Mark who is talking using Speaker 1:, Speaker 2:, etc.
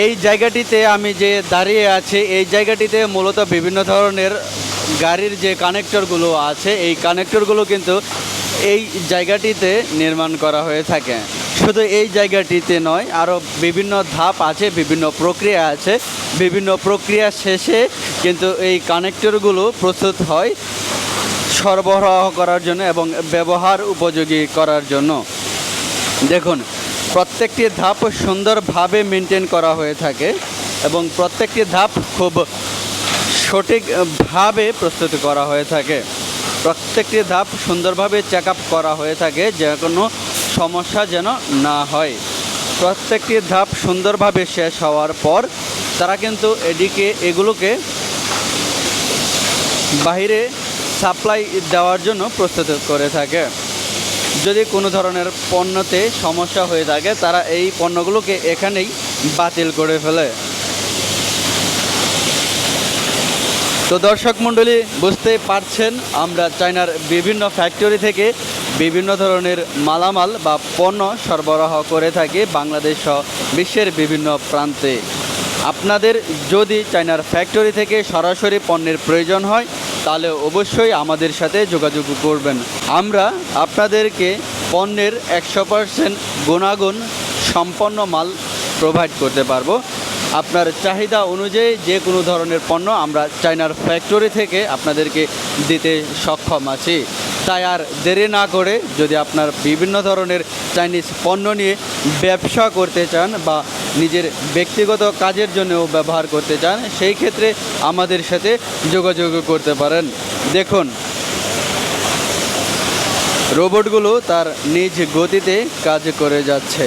Speaker 1: এই জায়গাটিতে আমি যে দাঁড়িয়ে আছি, এই জায়গাটিতে মূলত বিভিন্ন ধরনের গাড়ির যে কানেক্টরগুলো আছে, এই কানেক্টরগুলো কিন্তু এই জায়গাটিতে নির্মাণ করা হয়ে থাকে। শুধু এই জায়গাটিতে নয়, আরও বিভিন্ন ধাপ আছে, বিভিন্ন প্রক্রিয়া আছে। বিভিন্ন প্রক্রিয়া শেষে কিন্তু এই কানেক্টরগুলো প্রস্তুত হয় সরবরাহ করার জন্য এবং ব্যবহার উপযোগী করার জন্য। দেখুন প্রত্যেকটি ধাপ সুন্দরভাবে মেনটেন করা হয়ে থাকে এবং প্রত্যেকটি ধাপ খুব সঠিকভাবে প্রস্তুত করা হয়ে থাকে। প্রত্যেকটি ধাপ সুন্দরভাবে চেক করা হয়ে থাকে, যে কোনো সমস্যা যেন না হয়। প্রত্যেকটি ধাপ সুন্দরভাবে শেষ হওয়ার পর তারা কিন্তু এদিকে এগুলোকে বাইরে সাপ্লাই দেওয়ার জন্য প্রস্তুত করে থাকে। যদি কোনো ধরনের পণ্যতে সমস্যা হয়ে থাকে, তারা এই পণ্যগুলোকে এখানেই বাতিল করে ফেলে। তো দর্শক মণ্ডলী, বুঝতে পারছেন, আমরা চায়নার বিভিন্ন ফ্যাক্টরি থেকে বিভিন্ন ধরনের মালামাল বা পণ্য সরবরাহ করে থাকি বাংলাদেশ সহ বিশ্বের বিভিন্ন প্রান্তে। আপনাদের যদি চায়নার ফ্যাক্টরি থেকে সরাসরি পণ্যের প্রয়োজন হয় তাহলে অবশ্যই আমাদের সাথে যোগাযোগ করবেন। আমরা আপনাদেরকে পণ্যের একশো পার্সেন্ট গুণাগুণ সম্পন্ন মাল প্রোভাইড করতে পারব। আপনার চাহিদা অনুযায়ী যে কোনো ধরনের পণ্য আমরা চায়নার ফ্যাক্টরি থেকে আপনাদেরকে দিতে সক্ষম আছি। তাই আর দেরি না করে যদি আপনার বিভিন্ন ধরনের চাইনিজ পণ্য নিয়ে ব্যবসা করতে চান বা নিজের ব্যক্তিগত কাজের জন্যও ব্যবহার করতে চান, সেই ক্ষেত্রে আমাদের সাথে যোগাযোগ করতে পারেন। দেখুন, রোবটগুলো তার নিজ গতিতে কাজ করে যাচ্ছে।